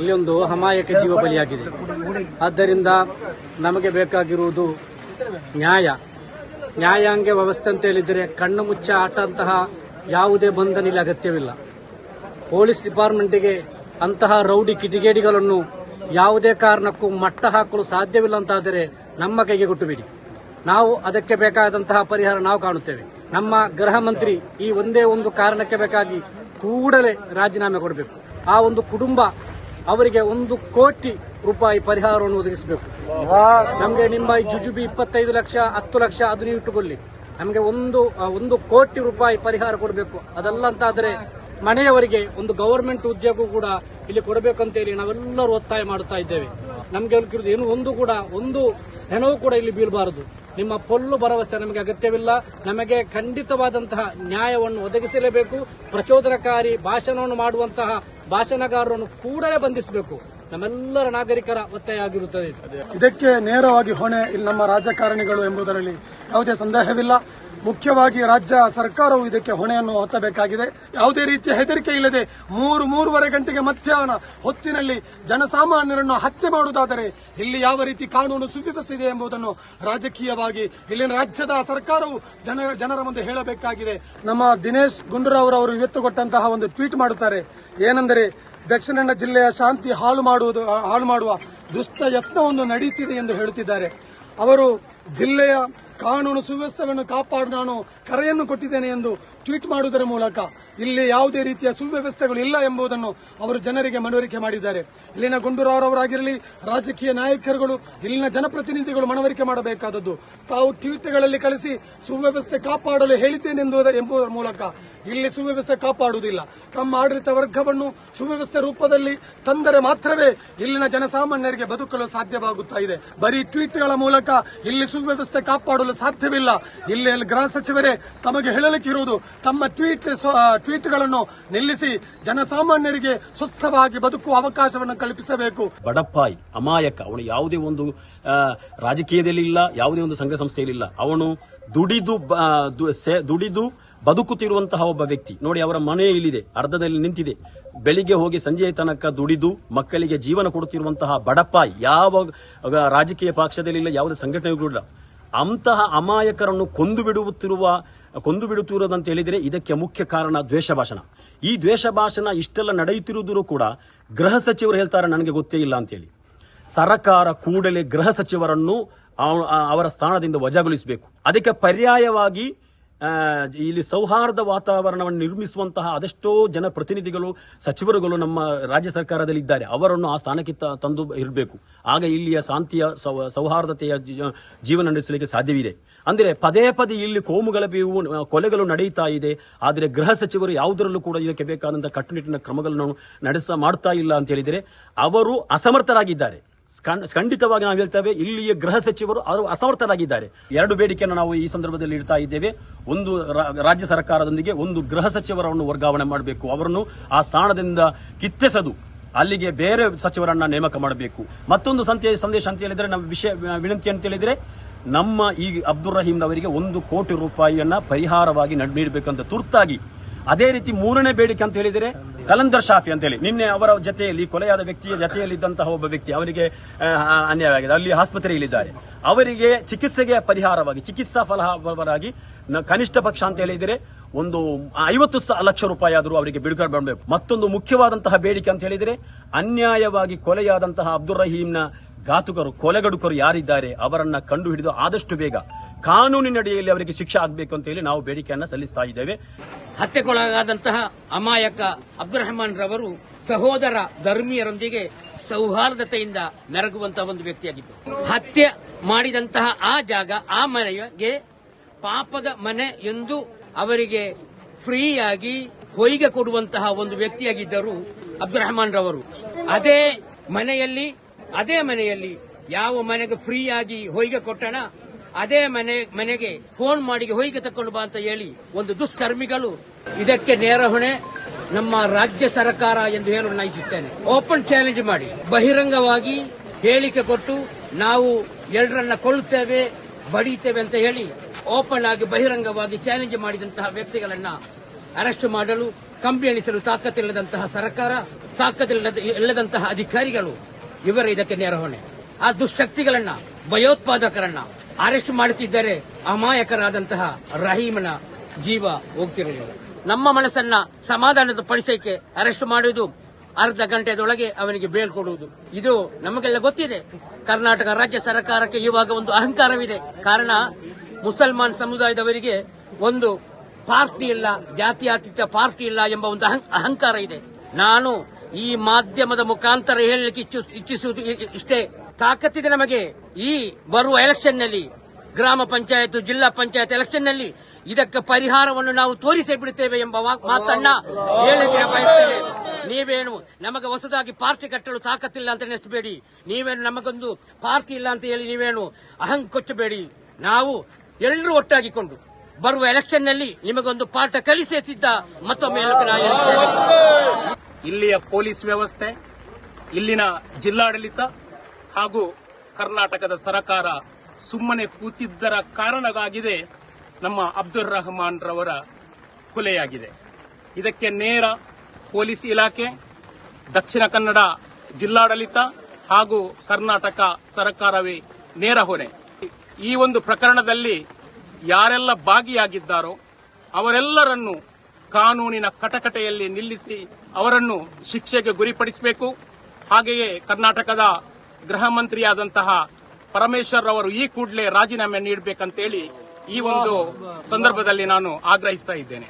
ಇಲ್ಲೊಂದು ಹಮಾಯಕ ಜೀವ ಬಲಿಯಾಗಿದೆ. ಆದ್ದರಿಂದ ನಮಗೆ ಬೇಕಾಗಿರುವುದು ನ್ಯಾಯ. ನ್ಯಾಯಾಂಗ ವ್ಯವಸ್ಥೆ ಅಂತ ಹೇಳಿದರೆ ಕಣ್ಣು ಮುಚ್ಚ ಆಟ ಅಂತಹ ಯಾವುದೇ ಬಂಧನ ಇಲ್ಲಿ ಅಗತ್ಯವಿಲ್ಲ. ಪೊಲೀಸ್ ಡಿಪಾರ್ಟ್ಮೆಂಟ್ಗೆ ಅಂತಹ ರೌಡಿ ಕಿಟಿಗೇಡಿಗಳನ್ನು ಯಾವುದೇ ಕಾರಣಕ್ಕೂ ಮಟ್ಟ ಹಾಕಲು ಸಾಧ್ಯವಿಲ್ಲ ಅಂತಾದರೆ ನಮ್ಮ ಕೈಗೆ ಕೊಟ್ಟುಬಿಡಿ. ನಾವು ಅದಕ್ಕೆ ಬೇಕಾದಂತಹ ಪರಿಹಾರ ನಾವು ಕಾಣುತ್ತೇವೆ. ನಮ್ಮ ಗೃಹ ಮಂತ್ರಿ ಈ ಒಂದೇ ಒಂದು ಕಾರಣಕ್ಕೆ ಬೇಕಾಗಿ ಕೂಡಲೇ ರಾಜೀನಾಮೆ ಕೊಡಬೇಕು. ಆ ಒಂದು ಕುಟುಂಬ ಅವರಿಗೆ ಒಂದು ಕೋಟಿ ರೂಪಾಯಿ ಪರಿಹಾರವನ್ನು ಒದಗಿಸಬೇಕು. ನಮಗೆ ನಿಮ್ಮ ಈ ಜುಜುಬಿ ಇಪ್ಪತ್ತೈದು ಲಕ್ಷ ಹತ್ತು ಲಕ್ಷ ಅದು ನೀವು ಇಟ್ಟುಕೊಳ್ಳಿ. ನಮಗೆ ಒಂದು ಒಂದು ಕೋಟಿ ರೂಪಾಯಿ ಪರಿಹಾರ ಕೊಡಬೇಕು. ಅದಲ್ಲ ಅಂತಾದರೆ ಮನೆಯವರಿಗೆ ಒಂದು ಗವರ್ಮೆಂಟ್ ಉದ್ಯೋಗ ಕೂಡ ಇಲ್ಲಿ ಕೊಡಬೇಕಂತೇಳಿ ನಾವೆಲ್ಲರೂ ಒತ್ತಾಯ ಮಾಡುತ್ತಾ ಇದ್ದೇವೆ. ನಮಗೆ ಏನು ಒಂದು ಕೂಡ ಒಂದು ನೆನವು ಕೂಡ ಇಲ್ಲಿ ಬೀಳಬಾರದು. ನಿಮ್ಮ ಪೊಲ್ಲು ಭರವಸೆ ನಮಗೆ ಅಗತ್ಯವಿಲ್ಲ. ನಮಗೆ ಖಂಡಿತವಾದಂತಹ ನ್ಯಾಯವನ್ನು ಒದಗಿಸಲೇಬೇಕು. ಪ್ರಚೋದನಕಾರಿ ಭಾಷಣವನ್ನು ಮಾಡುವಂತಹ ಭಾಷಣಗಾರರನ್ನು ಕೂಡಲೇ ಬಂಧಿಸಬೇಕು. ನಮ್ಮೆಲ್ಲರ ನಾಗರಿಕರ ಒತ್ತಾಯ ಆಗಿರುತ್ತದೆ. ಇದಕ್ಕೆ ನೇರವಾಗಿ ಹೊಣೆ ಇಲ್ಲಿ ನಮ್ಮ ರಾಜಕಾರಣಿಗಳು ಎಂಬುದರಲ್ಲಿ ಯಾವುದೇ ಸಂದೇಹವಿಲ್ಲ. ಮುಖ್ಯವಾಗಿ ರಾಜ್ಯ ಸರ್ಕಾರವು ಇದಕ್ಕೆ ಹೊಣೆಯನ್ನು ಹೊತ್ತಬೇಕಾಗಿದೆ. ಯಾವುದೇ ರೀತಿಯ ಹೆದರಿಕೆ ಇಲ್ಲದೆ ಮೂರು, ಮೂರುವರೆ ಗಂಟೆಗೆ ಮಧ್ಯಾಹ್ನ ಹೊತ್ತಿನಲ್ಲಿ ಜನಸಾಮಾನ್ಯರನ್ನು ಹತ್ಯೆ ಮಾಡುವುದಾದರೆ ಇಲ್ಲಿ ಯಾವ ರೀತಿ ಕಾನೂನು ಸುವ್ಯವಸ್ಥೆ ಇದೆ ಎಂಬುದನ್ನು ರಾಜಕೀಯವಾಗಿ ಇಲ್ಲಿನ ರಾಜ್ಯದ ಸರ್ಕಾರವು ಜನ, ಜನರ ಮುಂದೆ ಹೇಳಬೇಕಾಗಿದೆ. ನಮ್ಮ ದಿನೇಶ್ ಗುಂಡೂರಾವ್ ಅವರು ಇವತ್ತು ಕೊಟ್ಟಂತಹ ಒಂದು ಟ್ವೀಟ್ ಮಾಡುತ್ತಾರೆ. ಏನೆಂದರೆ ದಕ್ಷಿಣ ಕನ್ನಡ ಜಿಲ್ಲೆಯ ಶಾಂತಿ ಹಾಳು ಮಾಡುವುದು, ಹಾಳು ಮಾಡುವ ದುಷ್ಟ ಯತ್ನವೊಂದು ನಡೆಯುತ್ತಿದೆ ಎಂದು ಹೇಳುತ್ತಿದ್ದಾರೆ. ಅವರು ಜಿಲ್ಲೆಯ ಕಾನೂನು ಸುವ್ಯವಸ್ಥೆಯನ್ನು ಕಾಪಾಡಿ ನಾನು ಕರೆಯನ್ನು ಕೊಟ್ಟಿದ್ದೇನೆ ಎಂದು ಟ್ವೀಟ್ ಮಾಡುವುದರ ಮೂಲಕ ಇಲ್ಲಿ ಯಾವುದೇ ರೀತಿಯ ಸುವ್ಯವಸ್ಥೆಗಳು ಇಲ್ಲ ಎಂಬುದನ್ನು ಅವರು ಜನರಿಗೆ ಮನವರಿಕೆ ಮಾಡಿದ್ದಾರೆ. ಇಲ್ಲಿನ ಗುಂಡೂರಾವ್ರವರಾಗಿರಲಿ ರಾಜಕೀಯ ನಾಯಕರುಗಳು, ಇಲ್ಲಿನ ಜನಪ್ರತಿನಿಧಿಗಳು ಮನವರಿಕೆ ಮಾಡಬೇಕಾದದ್ದು. ತಾವು ಟ್ವೀಟ್ಗಳಲ್ಲಿ ಕಳಿಸಿ ಸುವ್ಯವಸ್ಥೆ ಕಾಪಾಡಲು ಹೇಳಿದ್ದೇನೆ ಎಂಬುದರ ಮೂಲಕ ಇಲ್ಲಿ ಸುವ್ಯವಸ್ಥೆ ಕಾಪಾಡುವುದಿಲ್ಲ. ತಮ್ಮ ಆಡಳಿತ ವರ್ಗವನ್ನು ಸುವ್ಯವಸ್ಥೆ ರೂಪದಲ್ಲಿ ತಂದರೆ ಮಾತ್ರವೇ ಇಲ್ಲಿನ ಜನಸಾಮಾನ್ಯರಿಗೆ ಬದುಕಲು ಸಾಧ್ಯವಾಗುತ್ತಾ ಇದೆ. ಬರೀ ಟ್ವೀಟ್ಗಳ ಮೂಲಕ ಇಲ್ಲಿ ಸುವ್ಯವಸ್ಥೆ ಕಾಪಾಡಲು ಸಾಧ್ಯವಿಲ್ಲ. ಇಲ್ಲಿ ಗೃಹ ಸಚಿವರೇ, ತಮಗೆ ಹೇಳಲಿಕ್ಕಿರುವುದು ತಮ್ಮ ಟ್ವೀಟ್ ಟ್ವೀಟ್ ಟ್ವೀಟ್ಗಳನ್ನು ನಿಲ್ಲಿಸಿ ಜನಸಾಮಾನ್ಯರಿಗೆ ಸ್ವಸ್ಥವಾಗಿ ಬದುಕುವ ಅವಕಾಶವನ್ನು ಕಲ್ಪಿಸಬೇಕು. ಬಡಪಾಯಿ ಅಮಾಯಕ, ಅವನು ಯಾವುದೇ ಒಂದು ರಾಜಕೀಯದಲ್ಲಿ ಇಲ್ಲ, ಯಾವುದೇ ಒಂದು ಸಂಘ ಸಂಸ್ಥೆಯಲ್ಲಿ ಇಲ್ಲ. ಅವನು ದುಡಿದು ದುಡಿದು ಬದುಕುತ್ತಿರುವಂತಹ ಒಬ್ಬ ವ್ಯಕ್ತಿ. ನೋಡಿ, ಅವರ ಮನೆ ಇಲ್ಲಿದೆ, ಅರ್ಧದಲ್ಲಿ ನಿಂತಿದೆ. ಬೆಳಿಗ್ಗೆ ಹೋಗಿ ಸಂಜೆಯ ತನಕ ದುಡಿದು ಮಕ್ಕಳಿಗೆ ಜೀವನ ಕೊಡುತ್ತಿರುವಂತಹ ಬಡಪಾಯಿ ಯಾವ ರಾಜಕೀಯ ಪಕ್ಷದಲ್ಲಿ ಇಲ್ಲ ಯಾವುದೇ ಸಂಘಟನೆಗಳು ಇಲ್ಲ. ಅಂತಹ ಅಮಾಯಕರನ್ನು ಕೊಂದು ಬಿಡುತ್ತಿರುವ ಕೊಂದು ಬಿಡುತ್ತಿರುವುದಂತ ಹೇಳಿದರೆ ಇದಕ್ಕೆ ಮುಖ್ಯ ಕಾರಣ ದ್ವೇಷ ಭಾಷಣ ಈ ದ್ವೇಷ ಭಾಷಣ ಇಷ್ಟೆಲ್ಲ ನಡೆಯುತ್ತಿರುವುದರೂ ಕೂಡ ಗೃಹ ಸಚಿವರು ಹೇಳ್ತಾರೆ, ನನಗೆ ಗೊತ್ತೇ ಇಲ್ಲ ಅಂತೇಳಿ. ಸರಕಾರ ಕೂಡಲೇ ಗೃಹ ಸಚಿವರನ್ನು ಅವರ ಸ್ಥಾನದಿಂದ ವಜಾಗೊಳಿಸಬೇಕು. ಅದಕ್ಕೆ ಪರ್ಯಾಯವಾಗಿ ಇಲ್ಲಿ ಸೌಹಾರ್ದ ವಾತಾವರಣವನ್ನು ನಿರ್ಮಿಸುವಂತಹ ಅದೆಷ್ಟೋ ಜನಪ್ರತಿನಿಧಿಗಳು ಸಚಿವರುಗಳು ನಮ್ಮ ರಾಜ್ಯ ಸರ್ಕಾರದಲ್ಲಿ ಇದ್ದಾರೆ ಅವರನ್ನು ಆ ಸ್ಥಾನಕ್ಕೆ ತಂದು ಇರಬೇಕು. ಆಗ ಇಲ್ಲಿಯ ಶಾಂತಿಯ ಸೌಹಾರ್ದತೆಯ ಜೀವನ ನಡೆಸಲಿಕ್ಕೆ ಸಾಧ್ಯವಿದೆ. ಅಂದರೆ ಪದೇ ಪದೇ ಇಲ್ಲಿ ಕೋಮುಗಳ ಆ, ಕೊಲೆಗಳು ನಡೆಯುತ್ತಾ ಇದೆ. ಆದರೆ ಗೃಹ ಸಚಿವರು ಯಾವುದರಲ್ಲೂ ಕೂಡ ಇದಕ್ಕೆ ಬೇಕಾದಂತಹ ಕಟ್ಟುನಿಟ್ಟಿನ ಕ್ರಮಗಳನ್ನು ನಡೆಸ ಮಾಡ್ತಾ ಇಲ್ಲ ಅಂತ ಹೇಳಿದರೆ ಅವರು ಅಸಮರ್ಥರಾಗಿದ್ದಾರೆ. ಖಂಡಿತವಾಗಿ ನಾವು ಹೇಳ್ತೇವೆ, ಇಲ್ಲಿಯ ಗೃಹ ಸಚಿವರು ಅವರು ಅಸಮರ್ಥರಾಗಿದ್ದಾರೆ. ಎರಡು ಬೇಡಿಕೆಯನ್ನು ನಾವು ಈ ಸಂದರ್ಭದಲ್ಲಿ ಇಡ್ತಾ ಇದ್ದೇವೆ. ಒಂದು ರಾಜ್ಯ ಸರ್ಕಾರದೊಂದಿಗೆ ಒಂದು ಗೃಹ ಸಚಿವರನ್ನು ವರ್ಗಾವಣೆ ಮಾಡಬೇಕು. ಅವರನ್ನು ಆ ಸ್ಥಾನದಿಂದ ಕಿತ್ತೆಸದು. ಅಲ್ಲಿಗೆ ಬೇರೆ ಸಚಿವರನ್ನ ನೇಮಕ ಮಾಡಬೇಕು. ಮತ್ತೊಂದು ಸಂತೆ, ಸಂದೇಶ ಅಂತ ಹೇಳಿದ್ರೆ ನಮ್ಮ ವಿಷಯ, ವಿನಂತಿ ಅಂತ ಹೇಳಿದ್ರೆ ನಮ್ಮ ಈ ಅಬ್ದುಲ್ ರಹೀಂ ಅವರಿಗೆ ಒಂದು ಕೋಟಿ ರೂಪಾಯಿಯನ್ನ ಪರಿಹಾರವಾಗಿ ನಡ್- ನೀಡಬೇಕಂತ ತುರ್ತಾಗಿ. ಅದೇ ರೀತಿ ಮೂರನೇ ಬೇಡಿಕೆ ಅಂತ ಹೇಳಿದರೆ ಕಲಂದರ್ ಶಾಫಿ ಅಂತ ಹೇಳಿ ನಿನ್ನೆ ಅವರ ಜೊತೆಯಲ್ಲಿ, ಕೊಲೆಯಾದ ವ್ಯಕ್ತಿಯ ಜೊತೆಯಲ್ಲಿದ್ದಂತಹ ಒಬ್ಬ ವ್ಯಕ್ತಿ ಅವರಿಗೆ ಅನ್ಯಾಯವಾಗಿದೆ. ಅಲ್ಲಿ ಆಸ್ಪತ್ರೆಯಲ್ಲಿದ್ದಾರೆ. ಅವರಿಗೆ ಚಿಕಿತ್ಸೆಗೆ ಪರಿಹಾರವಾಗಿ, ಚಿಕಿತ್ಸಾ ಫಲವಾಗಿ ನ- ಕನಿಷ್ಠ ಪಕ್ಷ ಅಂತ ಹೇಳಿದರೆ ಒಂದು, ಐವತ್ತು ಲಕ್ಷ ರೂಪಾಯಿ ಆದರೂ ಅವರಿಗೆ ಬಿಡುಗಡೆ ಮಾಡಬೇಕು. ಮತ್ತೊಂದು ಮುಖ್ಯವಾದಂತಹ ಬೇಡಿಕೆ ಅಂತ ಹೇಳಿದರೆ ಅನ್ಯಾಯವಾಗಿ ಕೊಲೆಯಾದಂತಹ ಅಬ್ದುಲ್ ರಹೀಂನ ಘಾತುಕರು, ಕೊಲೆಗಡುಕರು ಯಾರಿದ್ದಾರೆ ಅವರನ್ನ ಕಂಡು ಹಿಡಿದು ಆದಷ್ಟು ಬೇಗ ಕಾನೂನಿನಡಿಯಲ್ಲಿ ಅವರಿಗೆ ಶಿಕ್ಷೆ ಆಗಬೇಕು ಅಂತ ಹೇಳಿ ನಾವು ಬೇಡಿಕೆಯನ್ನು ಸಲ್ಲಿಸ್ತಾ ಇದ್ದೇವೆ. ಹತ್ಯೆಗೊಳಗಾದಂತಹ ಅಮಾಯಕ ಅಬ್ದುಲ್ ರವರು ಸಹೋದರ ಧರ್ಮೀಯರೊಂದಿಗೆ ಸೌಹಾರ್ದತೆಯಿಂದ ಮೆರಗುವಂತಹ ಒಂದು ವ್ಯಕ್ತಿಯಾಗಿದ್ದರು ಹತ್ಯೆ ಮಾಡಿದಂತಹ ಆ ಜಾಗ, ಆ ಮನೆಗೆ ಪಾಪದ ಮನೆ ಎಂದು ಅವರಿಗೆ ಫ್ರೀಯಾಗಿ ಹೊಯ್ಗೆ ಕೊಡುವಂತಹ ಒಂದು ವ್ಯಕ್ತಿಯಾಗಿದ್ದರು ಅಬ್ದುಲ್ ರವರು. ಅದೇ ಮನೆಯಲ್ಲಿ ಅದೇ ಮನೆಯಲ್ಲಿ ಯಾವ ಮನೆಗೆ ಫ್ರೀಯಾಗಿ ಹೊಯ್ಗೆ ಕೊಟ್ಟಣ ಅದೇ ಮನೆ, ಮನೆಗೆ ಫೋನ್ ಮಾಡಿ ಹೋಗಿ ತಕೊಂಡು ಬಾ ಅಂತ ಹೇಳಿ ಒಂದು ದುಷ್ಕರ್ಮಿಗಳು ಇದಕ್ಕೆ ನೇರ ಹೊಣೆ ನಮ್ಮ ರಾಜ್ಯ ಸರ್ಕಾರ ಎಂದು ಹೇಳಲು ಇಚ್ಛಿಸ್ತೇನೆ ಓಪನ್ ಚಾಲೆಂಜ್ ಮಾಡಿ. ಬಹಿರಂಗವಾಗಿ ಹೇಳಿಕೆ ಕೊಟ್ಟು ನಾವು ಎರಡರನ್ನ ಕೊಳ್ಳುತ್ತೇವೆ ಬಡಿಯುತ್ತೇವೆ ಅಂತ ಹೇಳಿ ಓಪನ್ ಆಗಿ ಬಹಿರಂಗವಾಗಿ ಚಾಲೆಂಜ್ ಮಾಡಿದಂತಹ ವ್ಯಕ್ತಿಗಳನ್ನ ಅರೆಸ್ಟ್ ಮಾಡಲು, ಕಂಬಿ ಎಣಿಸಲು ತಾಕತ್ತಿಲ್ಲದಂತಹ ಸರ್ಕಾರ, ತಾಕತ್ತಿಲ್ಲದ, ಇಲ್ಲದಂತಹ ಅಧಿಕಾರಿಗಳು ಇವರ ಇದಕ್ಕೆ ನೇರ ಹೊಣೆ. ಆ ದುಶಕ್ತಿಗಳನ್ನ ಭಯೋತ್ಪಾದಕರನ್ನ ಅರೆಸ್ಟ್ ಮಾಡುತ್ತಿದ್ದರೆ ಅಮಾಯಕರಾದಂತಹ ರಹೀಮನ ಜೀವ ಹೋಗ್ತಿರಲಿಲ್ಲ. ನಮ್ಮ ಮನಸ್ಸನ್ನ ಸಮಾಧಾನದ ಪಡಿಸಕ್ಕೆ ಅರೆಸ್ಟ್ ಮಾಡುವುದು ಅರ್ಧ ಗಂಟೆದೊಳಗೆ ಅವನಿಗೆ ಬೇಲ್ ಕೊಡುವುದು. ಇದು ನಮಗೆಲ್ಲ ಗೊತ್ತಿದೆ. ಕರ್ನಾಟಕ ರಾಜ್ಯ ಸರ್ಕಾರಕ್ಕೆ ಇವಾಗ ಒಂದು ಅಹಂಕಾರವಿದೆ. ಕಾರಣ, ಮುಸಲ್ಮಾನ್ ಸಮುದಾಯದವರಿಗೆ ಒಂದು ಪಾರ್ಟಿ ಇಲ್ಲ, ಜಾತ್ಯಾತೀತ ಪಾರ್ಟಿ ಇಲ್ಲ ಎಂಬ ಒಂದು ಅಹಂ- ಅಹಂಕಾರ ಇದೆ. ನಾನು ಈ ಮಾಧ್ಯಮದ ಮುಖಾಂತರ ಹೇಳಲಿಕ್ಕೆ ಇಚ್ಛು- ಇಚ್ಛಿಸುವುದು ಇಷ್ಟೇ. ತಾಕತ್ತಿದೆ ನಮಗೆ ಈ ಬರುವ ಎಲೆಕ್ಷನ್ನಲ್ಲಿ ಗ್ರಾಮ ಪಂಚಾಯತ್, ಜಿಲ್ಲಾ ಪಂಚಾಯತ್ ಎಲೆಕ್ಷನ್ನಲ್ಲಿ ಇದಕ್ಕೆ ಪರಿಹಾರವನ್ನು ನಾವು ತೋರಿಸೇ ಬಿಡುತ್ತೇವೆ ಎಂಬ ಮಾತನ್ನ ಹೇಳಿಕೆ ಬಯಸ್ತೇನೆ. ನೀವೇನು ನಮಗೆ ಹೊಸದಾಗಿ ಪಾರ್ಟಿ ಕಟ್ಟಲು ತಾಕತ್ತಿಲ್ಲ ಅಂತ ನೆನೆಸಬೇಡಿ. ನೀವೇನು ನಮಗೊಂದು ಪಾರ್ಟಿ ಇಲ್ಲ ಅಂತ ಹೇಳಿ ನೀವೇನು ಅಹಂಕೊಚ್ಚಬೇಡಿ ನಾವು ಎಲ್ಲರೂ ಒಟ್ಟಾಗಿಕೊಂಡು ಬರುವ ಎಲೆಕ್ಷನ್ನಲ್ಲಿ ನಿಮಗೊಂದು ಪಾಠ ಕಲಿಸೇ ಮತ್ತೊಮ್ಮೆ ಇಲ್ಲಿಯ ಪೊಲೀಸ್ ವ್ಯವಸ್ಥೆ, ಇಲ್ಲಿನ ಜಿಲ್ಲಾಡಳಿತ ಹಾಗೂ ಕರ್ನಾಟಕದ ಸರಕಾರ ಸುಮ್ಮನೆ ಕೂತಿದ್ದರ ಕಾರಣವಾಗಿದೆ ನಮ್ಮ ಅಬ್ದುಲ್ ರಹಮಾನ್ ರವರ ಕೊಲೆಯಾಗಿದೆ. ಇದಕ್ಕೆ ನೇರ ಪೊಲೀಸ್ ಇಲಾಖೆ, ದಕ್ಷಿಣ ಕನ್ನಡ ಜಿಲ್ಲಾಡಳಿತ ಹಾಗೂ ಕರ್ನಾಟಕ ಸರ್ಕಾರವೇ ನೇರ ಹೊಣೆ. ಈ ಒಂದು ಪ್ರಕರಣದಲ್ಲಿ ಯಾರೆಲ್ಲ ಭಾಗಿಯಾಗಿದ್ದಾರೋ ಅವರೆಲ್ಲರನ್ನು ಕಾನೂನಿನ ಕಟಕಟೆಯಲ್ಲಿ ನಿಲ್ಲಿಸಿ ಅವರನ್ನು ಶಿಕ್ಷೆಗೆ ಗುರಿಪಡಿಸಬೇಕು. ಹಾಗೆಯೇ ಕರ್ನಾಟಕದ ಗೃಹ ಮಂತ್ರಿಯಾದಂತಹ ಪರಮೇಶ್ವರ್ ಅವರು ಈ ಕೂಡಲೇ ರಾಜೀನಾಮೆ ನೀಡಬೇಕಂತೇಳಿ ಈ ಒಂದು ಸಂದರ್ಭದಲ್ಲಿ ನಾನು ಆಗ್ರಹಿಸ್ತಾ ಇದ್ದೇನೆ.